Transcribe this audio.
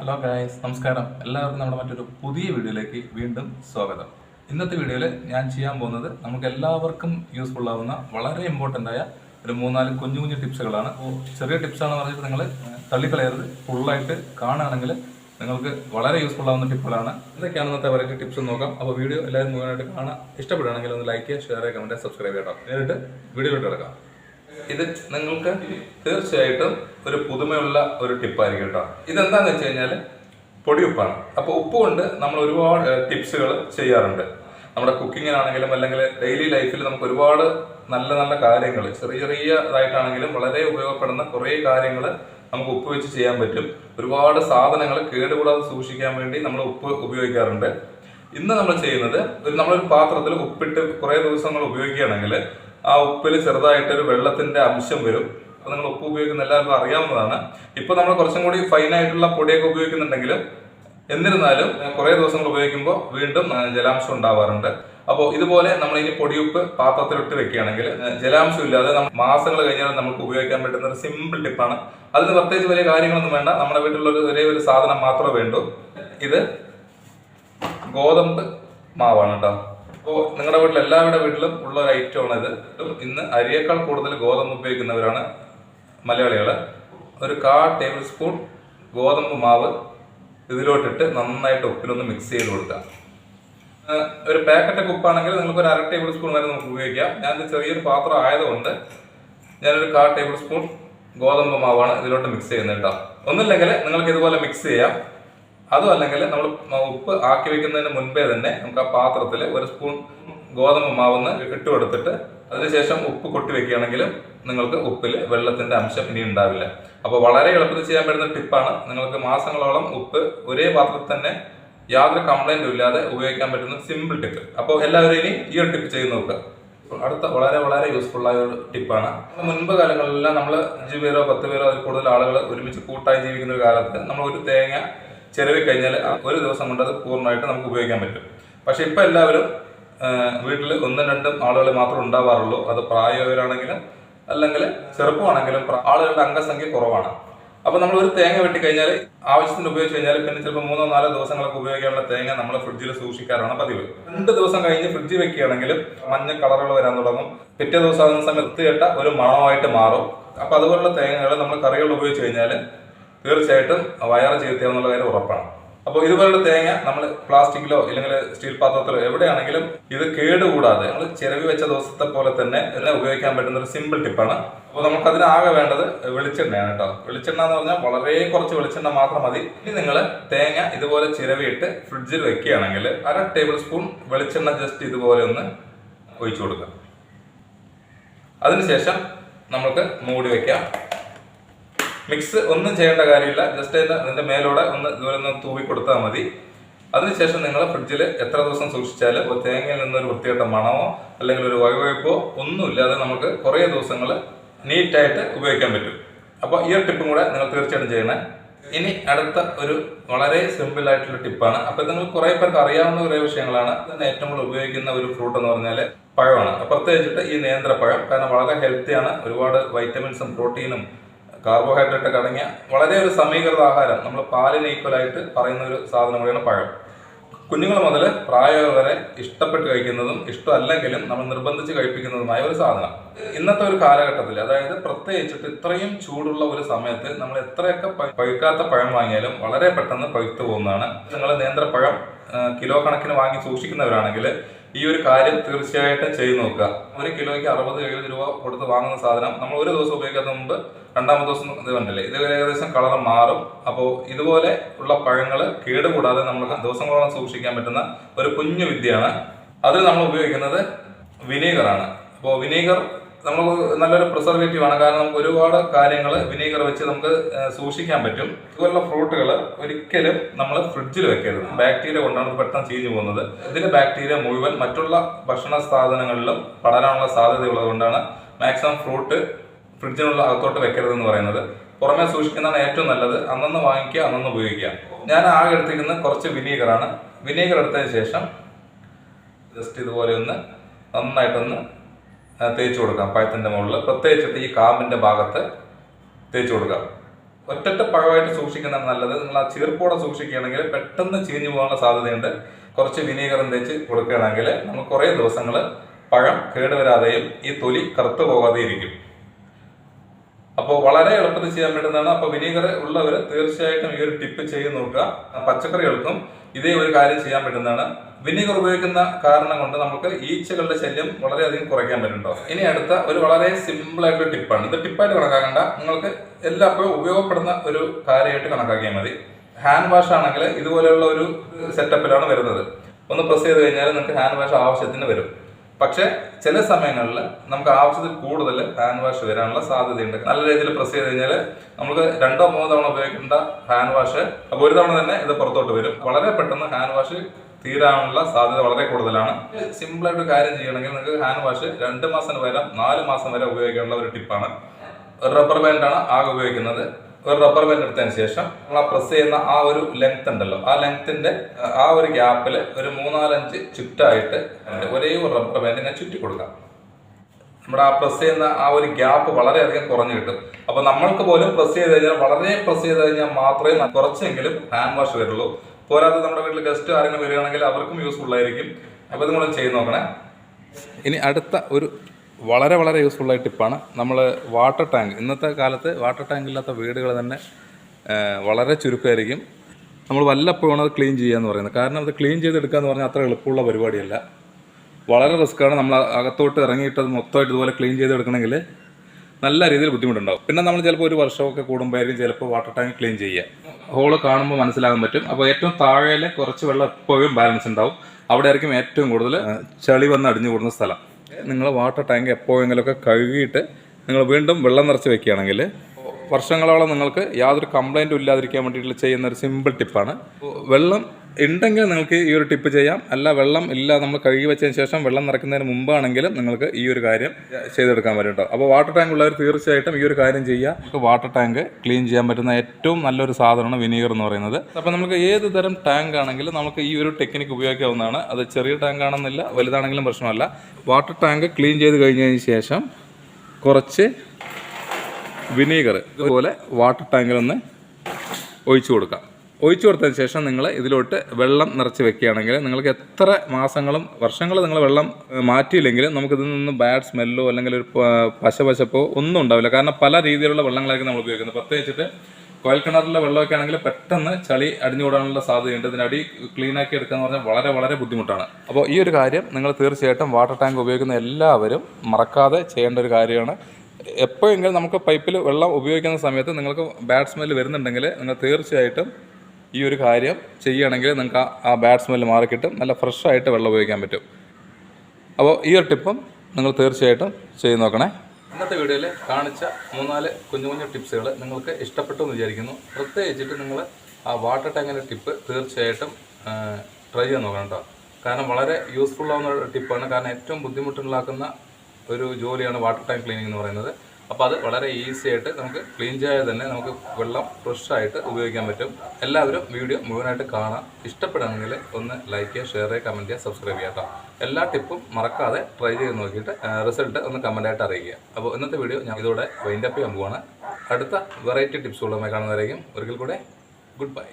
Hello guys നമസ്കാരം. എല്ലാവർക്കും നമ്മുടെ മറ്റൊരു പുതിയ വീഡിയോയിലേക്ക് വീണ്ടും സ്വാഗതം. ഇന്നത്തെ വീഡിയോയിൽ ഞാൻ ചെയ്യാൻ പോകുന്നത് നമുക്ക് എല്ലാവർക്കും യൂസ്ഫുൾ ആവുന്ന വളരെ ഇമ്പോർട്ടന്റ് ആയ ഒരു മൂന്നാൽ കുഞ്ഞു കുഞ്ഞു ടിപ്സുകളാണ്. ചെറിയ ടിപ്സാണെന്ന് പറഞ്ഞിട്ട് നിങ്ങൾ തള്ളിക്കളയരുത്. ഫുള്ളായിട്ട് കാണുകയാണെങ്കിൽ നിങ്ങൾക്ക് വളരെ യൂസ്ഫുൾ ആവുന്ന ടിപ്പുകളാണ് ഇതൊക്കെയാണ് ഇന്നത്തെ വെറൈറ്റി ടിപ്സ് നോക്കാം. അപ്പോൾ വീഡിയോ എല്ലാവരും മുഴുവനായിട്ട് കാണാം. ഇഷ്ടപ്പെടുകയാണെങ്കിൽ ഒന്ന് ലൈക്ക് ചെയ്യുക ഷെയർ ചെയ്യുക കമന്റ് സബ്സ്ക്രൈബ് ചെയ്യട്ടോ നേരിട്ട് വീഡിയോയിലോട്ട് കിടക്കാം. ഇത് നിങ്ങൾക്ക് തീർച്ചയായിട്ടും ഒരു പുതുമയുള്ള ഒരു ടിപ്പായിരിക്കും കേട്ടോ. ഇതെന്താന്ന് വെച്ച് കഴിഞ്ഞാൽ പൊടിയുപ്പാണ് അപ്പോൾ ഉപ്പ് കൊണ്ട് നമ്മൾ ഒരുപാട് ടിപ്സുകൾ ചെയ്യാറുണ്ട്. നമ്മുടെ കുക്കിങ്ങിനാണെങ്കിലും അല്ലെങ്കിൽ ഡെയിലി ലൈഫിൽ നമുക്ക് ഒരുപാട് നല്ല നല്ല കാര്യങ്ങൾ ചെറിയ ചെറിയതായിട്ടാണെങ്കിലും വളരെ ഉപയോഗപ്പെടുന്ന കുറേ കാര്യങ്ങൾ നമുക്ക് ഉപ്പ് വെച്ച് ചെയ്യാൻ പറ്റും. ഒരുപാട് സാധനങ്ങൾ കേടുകൂടാതെ സൂക്ഷിക്കാൻ വേണ്ടി നമ്മൾ ഉപ്പ് ഉപയോഗിക്കാറുണ്ട്. ഇന്ന് നമ്മൾ ചെയ്യുന്നത് നമ്മളൊരു പാത്രത്തിൽ ഉപ്പിട്ട് കുറേ ദിവസങ്ങൾ ഉപയോഗിക്കുകയാണെങ്കിൽ ആ ഉപ്പിൽ ചെറുതായിട്ടൊരു വെള്ളത്തിന്റെ അംശം വരും. അപ്പോൾ നിങ്ങൾ ഉപ്പ് ഉപയോഗിക്കുന്ന എല്ലാവർക്കും അറിയാവുന്നതാണ്. ഇപ്പോൾ നമ്മൾ കുറച്ചും കൂടി ഫൈൻ ആയിട്ടുള്ള പൊടിയൊക്കെ ഉപയോഗിക്കുന്നുണ്ടെങ്കിലും എന്നിരുന്നാലും കുറേ ദിവസങ്ങൾ ഉപയോഗിക്കുമ്പോൾ വീണ്ടും ജലാംശം ഉണ്ടാവാറുണ്ട്. അപ്പോൾ ഇതുപോലെ നമ്മൾ ഇനി പൊടിയുപ്പ് പാത്രത്തിലിട്ട് വെക്കുകയാണെങ്കിൽ ജലാംശം ഇല്ലാതെ നമ്മൾ മാസങ്ങൾ കഴിഞ്ഞാൽ നമുക്ക് ഉപയോഗിക്കാൻ പറ്റുന്ന ഒരു സിമ്പിൾ ടിപ്പാണ് അതിന് പ്രത്യേകിച്ച് വലിയ കാര്യങ്ങളൊന്നും വേണ്ട. നമ്മുടെ വീട്ടിലുള്ള ഒരു ഒരേ ഒരു സാധനം മാത്രമേ വേണ്ടൂ. ഇത് ഗോതമ്പ് മാവാണ് കേട്ടോ. അപ്പോൾ നിങ്ങളുടെ വീട്ടിൽ എല്ലാവരുടെ വീട്ടിലും ഉള്ള ഒരു ഐറ്റം ആണ് ഇത്. ഇന്ന് അരിയേക്കാൾ കൂടുതൽ ഗോതമ്പ് ഉപയോഗിക്കുന്നവരാണ് മലയാളികൾ ഒരു കാ ടേബിൾ സ്പൂൺ ഗോതമ്പ് മാവ് ഇതിലോട്ടിട്ട് നന്നായിട്ട് ഉപ്പിലൊന്ന് മിക്സ് ചെയ്ത് കൊടുക്കാം ഒരു പാക്കറ്റ് ഉപ്പാണെങ്കിൽ നിങ്ങൾക്ക് ഒരു അര ടേബിൾ സ്പൂൺ വരെ നമുക്ക് ഉപയോഗിക്കാം. ഞാനിത് ചെറിയൊരു പാത്രം ആയതുകൊണ്ട് ഞാനൊരു കാ ടേബിൾ സ്പൂൺ ഗോതമ്പ് മാവാണ് ഇതിലോട്ട് മിക്സ് ചെയ്യുന്നത് കേട്ടോ. ഒന്നുമില്ലെങ്കിൽ നിങ്ങൾക്ക് ഇതുപോലെ മിക്സ് ചെയ്യാം. അതും അല്ലെങ്കിൽ നമ്മൾ ഉപ്പ് ആക്കി വെക്കുന്നതിന് മുൻപേ തന്നെ നമുക്ക് ആ പാത്രത്തിൽ ഒരു സ്പൂൺ ഗോതമ്പ് മാവെന്ന് ഇട്ട് കൊടുത്തിട്ട് അതിനുശേഷം ഉപ്പ് കൊട്ടി വെക്കുകയാണെങ്കിൽ നിങ്ങൾക്ക് ഉപ്പിൽ വെള്ളത്തിന്റെ അംശം ഇനി ഉണ്ടാവില്ല. അപ്പോൾ വളരെ എളുപ്പത്തിൽ ചെയ്യാൻ പറ്റുന്ന ടിപ്പാണ് നിങ്ങൾക്ക് മാസങ്ങളോളം ഉപ്പ് ഒരേ പാത്രത്തിൽ തന്നെ യാതൊരു കംപ്ലൈന്റും ഇല്ലാതെ ഉപയോഗിക്കാൻ പറ്റുന്ന സിമ്പിൾ ടിപ്പ് അപ്പോൾ എല്ലാവരും ഇനി ഈ ഒരു ടിപ്പ് ചെയ്ത് നോക്കുക. അടുത്ത വളരെ വളരെ യൂസ്ഫുൾ ആയ ഒരു ടിപ്പാണ് മുൻപ് കാലങ്ങളിലെല്ലാം നമ്മൾ അഞ്ച് പേരോ പത്ത് പേരോ അതിൽ കൂടുതൽ ആളുകൾ ഒരുമിച്ച് കൂട്ടായി ജീവിക്കുന്ന ഒരു കാലത്ത് നമ്മൾ ഒരു തേങ്ങ ചെലവി കഴിഞ്ഞാൽ ഒരു ദിവസം കൊണ്ട് അത് പൂർണമായിട്ട് നമുക്ക് ഉപയോഗിക്കാൻ പറ്റും. പക്ഷേ ഇപ്പം എല്ലാവരും വീട്ടിൽ ഒന്നും രണ്ടും ആളുകൾ മാത്രം ഉണ്ടാവാറുള്ളൂ. അത് പ്രായമായവരാണെങ്കിലും അല്ലെങ്കിൽ ചെറുപ്പമാണെങ്കിലും ആളുകളുടെ അംഗസംഖ്യ കുറവാണ്. അപ്പോൾ നമ്മൾ ഒരു തേങ്ങ വെട്ടി കഴിഞ്ഞാൽ ആവശ്യത്തിന് ഉപയോഗിച്ച് കഴിഞ്ഞാൽ പിന്നെ ചിലപ്പോൾ മൂന്നോ നാലോ ദിവസങ്ങളൊക്കെ ഉപയോഗിക്കാനുള്ള തേങ്ങ നമ്മൾ ഫ്രിഡ്ജിൽ സൂക്ഷിക്കാറാണ് പതിവ്. രണ്ട് ദിവസം കഴിഞ്ഞ് ഫ്രിഡ്ജിൽ വെക്കുകയാണെങ്കിൽ മഞ്ഞ കളറുകൾ വരാൻ തുടങ്ങും. പിറ്റേ ദിവസം ആകുന്ന സമയത്ത് കേട്ട ഒരു മണമായിട്ട് മാറും. അപ്പോൾ അതുപോലുള്ള തേങ്ങകൾ നമ്മൾ കറികൾ ഉപയോഗിച്ച് കഴിഞ്ഞാൽ തീർച്ചയായിട്ടും വയറ് എന്നുള്ള കാര്യം ഉറപ്പാണ്. അപ്പോൾ ഇതുപോലുള്ള തേങ്ങ നമ്മൾ പ്ലാസ്റ്റിക്കിലോ ഇല്ലെങ്കിൽ സ്റ്റീൽ പാത്രത്തിലോ എവിടെയാണെങ്കിലും ഇത് കേടുകൂടാതെ നമ്മൾ ചിരവി വെച്ച ദിവസത്തെ പോലെ തന്നെ ഇതിനെ ഉപയോഗിക്കാൻ പറ്റുന്ന ഒരു സിമ്പിൾ ടിപ്പാണ്. അപ്പോൾ നമുക്ക് അതിനാകെ വേണ്ടത് വെളിച്ചെണ്ണയാണ് കേട്ടോ വെളിച്ചെണ്ണ എന്ന് പറഞ്ഞാൽ വളരെ കുറച്ച് വെളിച്ചെണ്ണ മാത്രം മതി. ഇനി നിങ്ങൾ തേങ്ങ ഇതുപോലെ ചിരവിയിട്ട് ഫ്രിഡ്ജിൽ വെക്കുകയാണെങ്കിൽ അര ടേബിൾ സ്പൂൺ വെളിച്ചെണ്ണ ജസ്റ്റ് ഇതുപോലെ ഒന്ന് ഒഴിച്ചു കൊടുക്കുക. അതിനുശേഷം നമുക്ക് മൂടി വെക്കാം. മിക്സ് ഒന്നും ചെയ്യേണ്ട കാര്യമില്ല. ജസ്റ്റ് അതിന്റെ മേലൂടെ ഒന്ന് ഇതുപോലെ ഒന്ന് തൂവി കൊടുത്താൽ മതി. അതിനുശേഷം നിങ്ങൾ ഫ്രിഡ്ജിൽ എത്ര ദിവസം സൂക്ഷിച്ചാലും ഒരു തേങ്ങയിൽ നിന്നൊരു വൃത്തികെട്ട മണമോ അല്ലെങ്കിൽ ഒരു വയവയപ്പോ ഒന്നുമില്ലാതെ നമുക്ക് കുറേ ദിവസങ്ങൾ നീറ്റായിട്ട് ഉപയോഗിക്കാൻ പറ്റും. അപ്പോൾ ഈ ഒരു ടിപ്പും കൂടെ നിങ്ങൾ തീർച്ചയായിട്ടും ചെയ്യണേ. ഇനി അടുത്ത ഒരു വളരെ സിമ്പിൾ ആയിട്ടുള്ള ടിപ്പാണ്. അപ്പോൾ നിങ്ങൾ കുറേ പേർക്ക് അറിയാവുന്ന കുറേ വിഷയങ്ങളാണ്. ഇതിന് ഏറ്റവും കൂടുതൽ ഉപയോഗിക്കുന്ന ഒരു ഫ്രൂട്ട് എന്ന് പറഞ്ഞാൽ പഴമാണ്. പ്രത്യേകിച്ചിട്ട് ഈ നേന്ത്രപ്പഴം. കാരണം വളരെ ഹെൽത്തിയാണ് ഒരുപാട് വൈറ്റമിൻസും പ്രോട്ടീനും കാർബോഹൈഡ്രേറ്റ് അടങ്ങിയ വളരെ ഒരു സമീകൃത ആഹാരം. നമ്മൾ പാലിന് ഈക്വൽ ആയിട്ട് പറയുന്ന ഒരു സാധനം കൂടിയാണ് പഴം. കുഞ്ഞുങ്ങൾ മുതൽ പ്രായം വരെ ഇഷ്ടപ്പെട്ട് കഴിക്കുന്നതും ഇഷ്ടമല്ലെങ്കിലും നമ്മൾ നിർബന്ധിച്ച് കഴിപ്പിക്കുന്നതുമായ ഒരു സാധനം. ഇന്നത്തെ ഒരു കാലഘട്ടത്തിൽ അതായത് പ്രത്യേകിച്ചിട്ട് ഇത്രയും ചൂടുള്ള ഒരു സമയത്ത് നമ്മൾ എത്രയൊക്കെ പഴുക്കാത്ത പഴം വാങ്ങിയാലും വളരെ പെട്ടെന്ന് പഴുത്തു പോകുന്നതാണ്. നിങ്ങൾ നേന്ത്രപ്പഴം കിലോ കണക്കിന് വാങ്ങി സൂക്ഷിക്കുന്നവരാണെങ്കിൽ ഈ ഒരു കാര്യം തീർച്ചയായിട്ടും ചെയ്തു നോക്കുക. ഒരു കിലോയ്ക്ക് അറുപത് എഴുപത് രൂപ കൊടുത്ത് വാങ്ങുന്ന സാധനം നമ്മൾ ഒരു ദിവസം ഉപയോഗിക്കുന്ന മുമ്പ് രണ്ടാമത്തെ ദിവസം ഇത് കണ്ടില്ലേ ഇത് ഏകദേശം കളർ മാറും. അപ്പോൾ ഇതുപോലെ ഉള്ള പഴങ്ങൾ കേടുകൂടാതെ നമുക്ക് ദിവസങ്ങളോളം സൂക്ഷിക്കാൻ പറ്റുന്ന ഒരു കുഞ്ഞു വിദ്യയാണ്. അതിൽ നമ്മൾ ഉപയോഗിക്കുന്നത് വിനീഗറാണ്. അപ്പോൾ വിനീഗർ നമ്മൾ നല്ലൊരു പ്രിസർവേറ്റീവ് ആണ്. കാരണം നമുക്ക് ഒരുപാട് കാര്യങ്ങൾ വിനീഗർ വെച്ച് നമുക്ക് സൂക്ഷിക്കാൻ പറ്റും. ഇതുപോലുള്ള ഫ്രൂട്ടുകൾ ഒരിക്കലും നമ്മൾ ഫ്രിഡ്ജിൽ വെക്കരുത്. ബാക്ടീരിയ കൊണ്ടാണ് പെട്ടെന്ന് ചീഞ്ഞു പോകുന്നത്. ഇതിന്റെ ബാക്ടീരിയ മുഴുവൻ മറ്റുള്ള ഭക്ഷണ സാധനങ്ങളിലും പടരാനുള്ള സാധ്യതയുള്ളത് കൊണ്ടാണ് മാക്സിമം ഫ്രൂട്ട് ഫ്രിഡ്ജിനുള്ള അകത്തോട്ട് വെക്കരുത് എന്ന് പറയുന്നത്. പുറമെ സൂക്ഷിക്കുന്നതാണ് ഏറ്റവും നല്ലത്. അന്നന്ന് വാങ്ങിക്കുക അന്നന്ന് ഉപയോഗിക്കുക. ഞാൻ ആകെ എടുത്തിരിക്കുന്നത് കുറച്ച് വിനീഗറാണ് വിനീഗർ എടുത്തതിന് ശേഷം ജസ്റ്റ് ഇതുപോലെ ഒന്ന് നന്നായിട്ടൊന്ന് തേച്ച് കൊടുക്കാം. പഴത്തിന്റെ മുകളിൽ പ്രത്യേകിച്ചിട്ട് ഈ കാമ്പിന്റെ ഭാഗത്ത് തേച്ച് കൊടുക്കാം. ഒറ്റ പഴമായിട്ട് സൂക്ഷിക്കുന്നതാണ് നല്ലത്. നിങ്ങൾ ആ ചീർപ്പോടെ സൂക്ഷിക്കുകയാണെങ്കിൽ പെട്ടെന്ന് ചീഞ്ഞു പോകാനുള്ള സാധ്യതയുണ്ട്. കുറച്ച് വിനീഗറും തേച്ച് കൊടുക്കുകയാണെങ്കിൽ നമുക്ക് കുറേ ദിവസങ്ങൾ പഴം കേടുവരാതെയും ഈ തൊലി കറുത്തു പോകാതെയും ഇരിക്കും. അപ്പോൾ വളരെ എളുപ്പത്തിൽ ചെയ്യാൻ പറ്റുന്നതാണ്. അപ്പോൾ വിനീഗർ ഉള്ളവർ തീർച്ചയായിട്ടും ഈ ഒരു ടിപ്പ് ചെയ്ത് നോക്കുക. പച്ചക്കറികൾക്കും ഇതേ ഒരു കാര്യം ചെയ്യാൻ പറ്റുന്നതാണ്. വിനീഗർ ഉപയോഗിക്കുന്ന കാരണം കൊണ്ട് നമുക്ക് ഈച്ചകളുടെ ശല്യം വളരെയധികം കുറയ്ക്കാൻ പറ്റുന്നുണ്ടോ. ഇനി അടുത്ത ഒരു വളരെ സിമ്പിൾ ആയിട്ടുള്ള ടിപ്പാണ്. ഇത് ടിപ്പായിട്ട് കണക്കാക്കണ്ട. നിങ്ങൾക്ക് എല്ലാപ്പോഴും ഉപയോഗപ്പെടുന്ന ഒരു കാര്യമായിട്ട് കണക്കാക്കിയാൽ മതി. ഹാൻഡ് വാഷ് ആണെങ്കിൽ ഇതുപോലെയുള്ള ഒരു സെറ്റപ്പിലാണ് വരുന്നത്. ഒന്ന് പ്രസ് ചെയ്ത് കഴിഞ്ഞാൽ നിങ്ങൾക്ക് ഹാൻഡ് വാഷ് ആവശ്യത്തിന് വരും. പക്ഷേ ചില സമയങ്ങളിൽ നമുക്ക് ആവശ്യത്തിൽ കൂടുതൽ ഹാൻഡ് വാഷ് വരാനുള്ള സാധ്യതയുണ്ട്. നല്ല രീതിയിൽ പ്രസ് ചെയ്ത് കഴിഞ്ഞാൽ നമുക്ക് രണ്ടോ മൂന്നോ തവണ ഉപയോഗിക്കേണ്ട ഹാൻഡ് വാഷ് അപ്പോൾ ഒരു തവണ തന്നെ ഇത് പുറത്തോട്ട് വരും. വളരെ പെട്ടെന്ന് ഹാൻഡ് വാഷ് തീരാനുള്ള സാധ്യത വളരെ കൂടുതലാണ്. സിമ്പിളായിട്ട് കാര്യം ചെയ്യണമെങ്കിൽ നിങ്ങൾക്ക് ഹാൻഡ് വാഷ് രണ്ട് മാസം വരെ നാല് മാസം വരെ ഉപയോഗിക്കാനുള്ള ഒരു ടിപ്പാണ് റബ്ബർ ബാൻഡാണ് ആകെ ഉപയോഗിക്കുന്നത്. ഒരു റബ്ബർ ബാൻഡ് എടുത്തതിന് ശേഷം നമ്മൾ ആ പ്രസ് ചെയ്യുന്ന ആ ഒരു ലെങ്ത് ഉണ്ടല്ലോ. ആ ലെങ്ത്തിന്റെ ആ ഒരു ഗ്യാപ്പിൽ ഒരു മൂന്നാലഞ്ച് ചുറ്റായിട്ട് ഒരേ ഒരു റബ്ബർ ബാൻഡ് ഞാൻ ചുറ്റി കൊടുക്കാം. നമ്മുടെ ആ പ്രസ് ചെയ്യുന്ന ആ ഒരു ഗ്യാപ്പ് വളരെയധികം കുറഞ്ഞു കിട്ടും. അപ്പൊ നമ്മൾക്ക് പോലും പ്രസ് ചെയ്ത് കഴിഞ്ഞാൽ വളരെ പ്രസ് ചെയ്ത് കഴിഞ്ഞാൽ മാത്രമേ കുറച്ചെങ്കിലും ഹാൻഡ് വാഷ് വരുള്ളൂ. പോരാതെ നമ്മുടെ വീട്ടിൽ ഗസ്റ്റ് ആരെങ്കിലും വരികയാണെങ്കിൽ അവർക്കും യൂസ്ഫുൾ ആയിരിക്കും. അപ്പൊ ഇത് നിങ്ങളും ചെയ്ത് നോക്കണേ. ഇനി അടുത്ത ഒരു വളരെ വളരെ യൂസ്ഫുൾ ആയ ടിപ്പാണ് നമ്മൾ വാട്ടർ ടാങ്ക് ഇന്നത്തെ കാലത്ത് വാട്ടർ ടാങ്ക് ഇല്ലാത്ത വീടുകൾ തന്നെ വളരെ ചുരുക്കമായിരിക്കും നമ്മൾ വല്ലപ്പോഴാണ് അത് ക്ലീൻ ചെയ്യുക എന്ന് പറയുന്നത്. കാരണം അത് ക്ലീൻ ചെയ്തെടുക്കുക എന്ന് പറഞ്ഞാൽ അത്ര എളുപ്പമുള്ള പരിപാടിയല്ല. വളരെ റിസ്ക്കാണ് നമ്മൾ അകത്തോട്ട് ഇറങ്ങിയിട്ട് അത് മൊത്തമായിട്ട് ഇതുപോലെ ക്ലീൻ ചെയ്തെടുക്കണമെങ്കിൽ നല്ല രീതിയിൽ ബുദ്ധിമുട്ടുണ്ടാവും. പിന്നെ നമ്മൾ ചിലപ്പോൾ ഒരു വർഷമൊക്കെ കൂടുമ്പോഴായിരിക്കും ചിലപ്പോൾ വാട്ടർ ടാങ്ക് ക്ലീൻ ചെയ്യുക. ഹോൾ കാണുമ്പോൾ മനസ്സിലാകാൻ പറ്റും. അപ്പോൾ ഏറ്റവും താഴെയിൽ കുറച്ച് വെള്ളം എപ്പോഴും ബാലൻസ് ഉണ്ടാവും. അവിടെ ആയിരിക്കും ഏറ്റവും കൂടുതൽ ചളി വന്ന് അടിഞ്ഞു കൂടുന്ന സ്ഥലം. നിങ്ങൾ വാട്ടർ ടാങ്ക് എപ്പോഴെങ്കിലുമൊക്കെ കഴുകിയിട്ട് നിങ്ങൾ വീണ്ടും വെള്ളം നിറച്ച് വെക്കുകയാണെങ്കിൽ വർഷങ്ങളോളം നിങ്ങൾക്ക് യാതൊരു കംപ്ലൈന്റും ഇല്ലാതിരിക്കാൻ വേണ്ടിയിട്ട് ചെയ്യുന്ന ഒരു സിമ്പിൾ ടിപ്പാണ് വെള്ളം ഉണ്ടെങ്കിൽ നിങ്ങൾക്ക് ഈ ഒരു ടിപ്പ് ചെയ്യാം. അല്ല വെള്ളം ഇല്ല നമ്മൾ കഴുകി വെച്ചതിന് ശേഷം വെള്ളം നിറയ്ക്കുന്നതിന് മുമ്പാണെങ്കിലും നിങ്ങൾക്ക് ഈ ഒരു കാര്യം ചെയ്തെടുക്കാൻ പറ്റും കേട്ടോ അപ്പോൾ വാട്ടർ ടാങ്ക് ഉള്ളവർ തീർച്ചയായിട്ടും ഈ ഒരു കാര്യം ചെയ്യുക. നമുക്ക് വാട്ടർ ടാങ്ക് ക്ലീൻ ചെയ്യാൻ പറ്റുന്ന ഏറ്റവും നല്ലൊരു സാധനമാണ് വിനീഗർ എന്ന് പറയുന്നത്. അപ്പോൾ നമുക്ക് ഏത് തരം ടാങ്ക് ആണെങ്കിലും നമുക്ക് ഈ ഒരു ടെക്നിക്ക് ഉപയോഗിക്കാവുന്നതാണ്. അത് ചെറിയ ടാങ്ക് ആണെന്നില്ല വലുതാണെങ്കിലും പ്രശ്നമല്ല. വാട്ടർ ടാങ്ക് ക്ലീൻ ചെയ്ത് കഴിഞ്ഞതിന് ശേഷം കുറച്ച് വിനീഗർ ഇതുപോലെ വാട്ടർ ടാങ്കിലൊന്ന് ഒഴിച്ചു കൊടുക്കാം. ഒഴിച്ചു കൊടുത്തതിന് ശേഷം നിങ്ങൾ ഇതിലോട്ട് വെള്ളം നിറച്ച് വെക്കുകയാണെങ്കിൽ നിങ്ങൾക്ക് എത്ര മാസങ്ങളും വർഷങ്ങളും നിങ്ങൾ വെള്ളം മാറ്റിയില്ലെങ്കിലും നമുക്കിതിൽ നിന്ന് ബാഡ് സ്മെല്ലോ അല്ലെങ്കിൽ ഒരു പശപശപ്പോ ഒന്നും ഉണ്ടാവില്ല. കാരണം പല രീതിയിലുള്ള വെള്ളങ്ങളായിരിക്കും നമ്മൾ ഉപയോഗിക്കുന്നത്. പ്രത്യേകിച്ചിട്ട് കോയൽ കിണറിലെ വെള്ളമൊക്കെ ആണെങ്കിൽ പെട്ടെന്ന് ചളി അടിഞ്ഞുകൂടാനുള്ള സാധ്യതയുണ്ട്. ഇതിനടി ക്ലീൻ ആക്കി എടുക്കുക എന്ന് പറഞ്ഞാൽ വളരെ വളരെ ബുദ്ധിമുട്ടാണ്. അപ്പോൾ ഈ ഒരു കാര്യം നിങ്ങൾ തീർച്ചയായിട്ടും വാട്ടർ ടാങ്ക് ഉപയോഗിക്കുന്ന എല്ലാവരും മറക്കാതെ ചെയ്യേണ്ട ഒരു കാര്യമാണ്. എപ്പോഴെങ്കിലും നമുക്ക് പൈപ്പിൽ വെള്ളം ഉപയോഗിക്കുന്ന സമയത്ത് നിങ്ങൾക്ക് ബാഡ് സ്മെല്ല് വരുന്നുണ്ടെങ്കിൽ നിങ്ങൾ തീർച്ചയായിട്ടും ഈ ഒരു കാര്യം ചെയ്യുകയാണെങ്കിൽ നിങ്ങൾക്ക് ആ- ബാഡ് സ്മെല്ല് മാറിക്കിട്ടും നല്ല ഫ്രഷായിട്ട് വെള്ളം ഉപയോഗിക്കാൻ പറ്റും. അപ്പോൾ ഈ ഒരു ടിപ്പും നിങ്ങൾ തീർച്ചയായിട്ടും ചെയ്ത് നോക്കണേ. ഇന്നത്തെ വീഡിയോയിൽ കാണിച്ച മൂന്നാൽ കുഞ്ഞു കുഞ്ഞു ടിപ്സുകൾ നിങ്ങൾക്ക് ഇഷ്ടപ്പെട്ടു എന്ന് വിചാരിക്കുന്നു. പ്രത്യേകിച്ചിട്ട് നിങ്ങൾ ആ വാട്ടർ ടാങ്കിന്റെ ടിപ്പ് തീർച്ചയായിട്ടും ട്രൈ ചെയ്ത് നോക്കണം കേട്ടോ. കാരണം വളരെ യൂസ്ഫുൾ ആവുന്ന ടിപ്പാണ് കാരണം ഏറ്റവും ബുദ്ധിമുട്ടുണ്ടാക്കുന്ന ഒരു ജോലിയാണ് വാട്ടർ ടാങ്ക് ക്ലീനിങ് എന്ന് പറയുന്നത്. അപ്പോൾ അത് വളരെ ഈസി ആയിട്ട് നമുക്ക് ക്ലീൻ ചെയ്യാതെ തന്നെ നമുക്ക് വെള്ളം ഫ്രഷായിട്ട് ഉപയോഗിക്കാൻ പറ്റും. എല്ലാവരും വീഡിയോ മുഴുവനായിട്ട് കാണാം. ഇഷ്ടപ്പെടുകയാണെങ്കിൽ ഒന്ന് ലൈക്ക് ചെയ്യുക ഷെയർ ചെയ്യുക കമന്റ് ചെയ്യുക സബ്സ്ക്രൈബ് ചെയ്യുക എല്ലാ ടിപ്പും മറക്കാതെ ട്രൈ ചെയ്ത് നോക്കിയിട്ട് റിസൾട്ട് ഒന്ന് കമന്റായിട്ട് അറിയിക്കുക. അപ്പോൾ ഇന്നത്തെ വീഡിയോ ഞാൻ ഇതോടെ വൈൻഡപ്പ് ചെയ്യാൻ പോവാണ്. അടുത്ത വെറൈറ്റി ടിപ്സുകളുമായി കാണുന്നവരായിരിക്കും ഒരിക്കൽ കൂടെ ഗുഡ് ബൈ